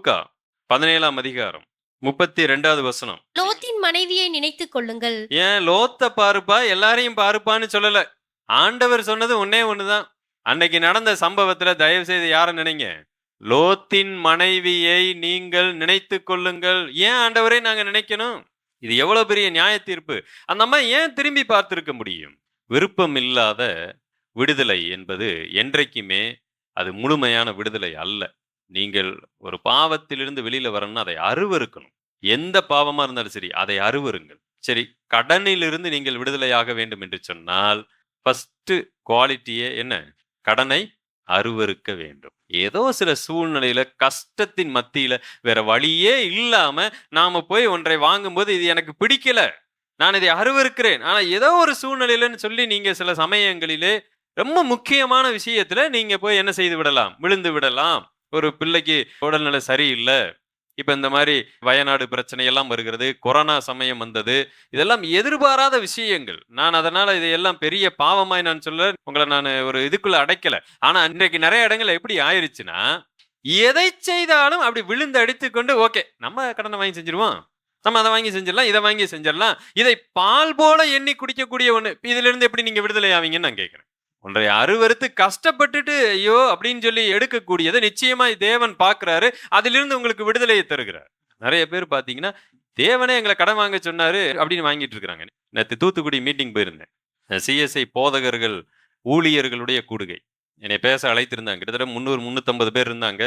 லூக்கா பதினேழாம் அதிகாரம் முப்பத்தி ரெண்டாவது வசனம். லோத்தின் மனைவியை நினைத்துக் கொள்ளுங்கள். ஏன்? லோத்த பாருப்பா எல்லாரையும் பாருப்பான்னு சொல்லல. ஆண்டவர் சொன்னது ஒன்னே ஒண்ணுதான். அன்னைக்கு நடந்த சம்பவத்துல தயவு செய்து யார நினைங்க? லோத்தின் மனைவியை நீங்கள் நினைத்து கொள்ளுங்கள். ஏன் ஆண்டவரே நாங்க நினைக்கணும்? இது எவ்வளவு பெரிய நியாய தீர்ப்பு அந்த அம்மா ஏன் திரும்பி பார்த்திருக்க முடியும்? விருப்பம் இல்லாத விடுதலை என்பது என்றைக்குமே அது முழுமையான விடுதலை அல்ல. நீங்கள் ஒரு பாவத்திலிருந்து வெளியில வரணும்னா அதை அருவருக்கணும். எந்த பாவமா இருந்தாலும் சரி அதை அருவருங்கள். சரி கடனிலிருந்து நீங்கள் விடுதலையாக வேண்டும் என்று சொன்னால் ஃபஸ்ட்டு குவாலிட்டியே என்ன? கடனை அருவருக்க வேண்டும். ஏதோ சில சூழ்நிலையில கஷ்டத்தின் மத்தியில வேற வழியே இல்லாம நாம போய் ஒன்றை வாங்கும்போது இது எனக்கு பிடிக்கல. நான் இதை அருவருக்கிறேன். ஆனா ஏதோ ஒரு சூழ்நிலையிலன்னு சொல்லி நீங்க சில சமயங்களிலே ரொம்ப முக்கியமான விஷயத்துல நீங்க போய் என்ன செய்து விடலாம்? விழுந்து விடலாம். ஒரு பிள்ளைக்கு உடல்நிலை சரியில்லை. இப்போ இந்த மாதிரி வயநாடு பிரச்சனை எல்லாம் வருகிறது கொரோனா சமயம் வந்தது. இதெல்லாம் எதிர்பாராத விஷயங்கள். நான் அதனால் இதையெல்லாம் பெரிய பாவமாய் நான் சொல்ல உங்களை நான் ஒரு இதுக்குள்ளே அடைக்கலை. ஆனால் இன்றைக்கு நிறைய இடங்கள்ல எப்படி ஆயிருச்சுன்னா எதை செய்தாலும் அப்படி விழுந்து அடித்துக்கொண்டு ஓகே நம்ம கடனை வாங்கி செஞ்சிருவோம். நம்ம அதை வாங்கி செஞ்சிடலாம் இதை வாங்கி செஞ்சிடலாம். இதை பால் போல எண்ணி குடிக்கக்கூடிய ஒன்று இதுலேருந்து எப்படி நீங்கள் விடுதலை ஆவீங்கன்னு நான் கேட்குறேன். ஒன்றை அருவருத்து கஷ்டப்பட்டுட்டு ஐயோ! அப்படின்னு சொல்லி எடுக்கக்கூடியதை நிச்சயமாய் தேவன் பார்க்குறாரு. அதிலிருந்து உங்களுக்கு விடுதலையை தருகிறார். நிறைய பேர் பார்த்தீங்கன்னா தேவனே எங்களை கடன் வாங்க சொன்னாரு அப்படின்னு வாங்கிட்டு இருக்கிறாங்க. நேற்று தூத்துக்குடி மீட்டிங் போயிருந்தேன். சிஎஸ்ஐ போதகர்கள் ஊழியர்களுடைய கூடுகை. என்னை பேச அழைத்திருந்தாங்க. கிட்டத்தட்ட முந்நூறு முந்நூற்றம்பது பேர் இருந்தாங்க.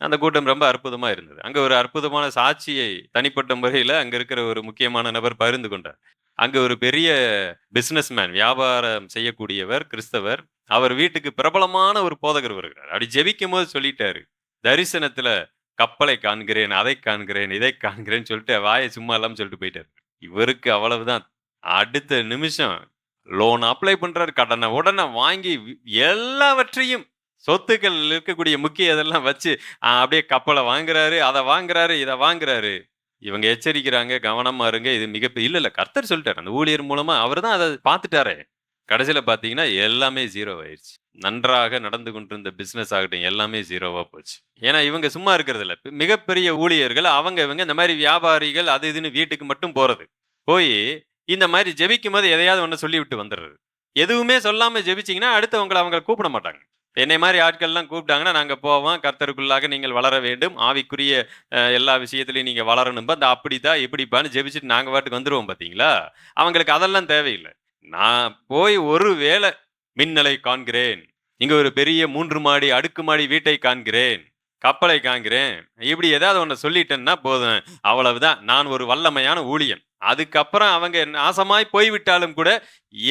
அந்த கூட்டம் ரொம்ப அற்புதமாக இருந்தது. அங்கே ஒரு அற்புதமான சாட்சியை தனிப்பட்ட முறையில் அங்கே இருக்கிற ஒரு முக்கியமான நபர் பகிர்ந்து கொண்டார். அங்க ஒரு பெரிய பிசினஸ்மேன் வியாபாரம் செய்யக்கூடியவர் கிறிஸ்தவர் அவர் வீட்டுக்கு பிரபலமான ஒரு போதகர் வருகிறார். அப்படி ஜெபிக்கும் போது சொல்லிட்டாரு தரிசனத்துல கப்பலை காண்கிறேன் அதை காண்கிறேன் இதை காண்கிறேன்னு சொல்லிட்டு வாயை சும்மா இல்லாமல் சொல்லிட்டு போயிட்டாரு. இவருக்கு அவ்வளவுதான். அடுத்த நிமிஷம் லோன் அப்ளை பண்றாரு. கடனை உடனே வாங்கி எல்லாவற்றையும் சொத்துக்கள் இருக்கக்கூடிய முக்கிய இதெல்லாம் வச்சு அப்படியே கப்பலை வாங்குறாரு அதை வாங்குறாரு இதை வாங்குறாரு. இவங்க எச்சரிக்கிறாங்க கவனமா இருங்க இது மிக இல்ல இல்ல கர்த்தர் சொல்லிட்டாரு. அந்த ஊழியர் மூலமா அவர் தான் அதை பார்த்துட்டாரே. கடைசியில பாத்தீங்கன்னா எல்லாமே ஜீரோ ஆயிடுச்சு நன்றாக நடந்து கொண்டிருந்த பிசினஸ் ஆகட்டும் எல்லாமே ஜீரோவா போச்சு. ஏன்னா இவங்க சும்மா இருக்கிறது இல்ல. மிகப்பெரிய ஊழியர்கள் அவங்க இவங்க இந்த மாதிரி வியாபாரிகள் அது இதுன்னு வீட்டுக்கு மட்டும் போறது. போய் இந்த மாதிரி ஜெபிக்கும் போது எதையாவது ஒன்று சொல்லி விட்டு வந்துடுறது. எதுவுமே சொல்லாம ஜெபிச்சிங்கன்னா அடுத்தவங்களை அவங்களை கூப்பிட மாட்டாங்க. என்னை மாதிரி ஆட்கள்லாம் கூப்பிட்டாங்கன்னா நாங்கள் போவோம். கர்த்தருக்குள்ளாக நீங்கள் வளர வேண்டும். ஆவிக்குரிய எல்லா விஷயத்துலையும் நீங்கள் வளரணும். அந்த அப்படிதான் இப்படிப்பான்னு ஜெபிச்சுட்டு நாங்கள் பாட்டுக்கு வந்துடுவோம் பார்த்தீங்களா அவங்களுக்கு அதெல்லாம் தேவையில்லை. நான் போய் ஒரு வேளை மின்னலை காண்கிறேன். இங்கே ஒரு பெரிய மூன்று மாடி அடுக்கு மாடி வீட்டை காண்கிறேன். கப்பலை காண்கிறேன். இப்படி ஏதாவது ஒன்று சொல்லிட்டேன்னா போதும். அவ்வளவுதான். நான் ஒரு வல்லமையான ஊழியன். அதுக்கப்புறம் அவங்க நாசமாய் போய்விட்டாலும் கூட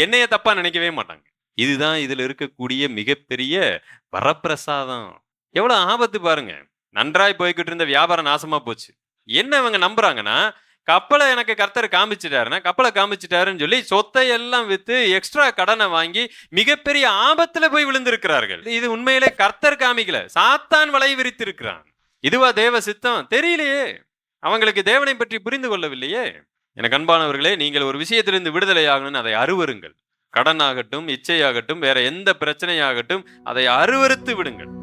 என்னைய தப்பாக நினைக்கவே மாட்டாங்க. இதுதான் இதில் இருக்கக்கூடிய மிகப்பெரிய வரப்பிரசாதம். எவ்வளோ ஆபத்து பாருங்க. நன்றாய் போய்கிட்டு இருந்த வியாபாரம் நாசமா போச்சு. என்ன இவங்க நம்புறாங்கன்னா கப்பலை எனக்கு கர்த்தர் காமிச்சிட்டாருன்னா கப்பலை காமிச்சிட்டாருன்னு சொல்லி சொத்தை எல்லாம் விற்று எக்ஸ்ட்ரா கடனை வாங்கி மிகப்பெரிய ஆபத்துல போய் விழுந்திருக்கிறார்கள். இது உண்மையிலே கர்த்தர் காமிக்கல. சாத்தான் வலை விரித்திருக்கிறான். இதுவா தேவ சித்தம்? தெரியலையே. அவங்களுக்கு தேவனை பற்றி புரிந்து கொள்ளவில்லையே. எனக்கு அன்பானவர்களே நீங்கள் ஒரு விஷயத்திலிருந்து விடுதலை ஆகணும்னு அதை அருவருங்கள். கடனாகட்டும் இச்சையாகட்டும் வேற எந்த பிரச்சனையாகட்டும் அதை அருவறுத்து விடுங்கள்.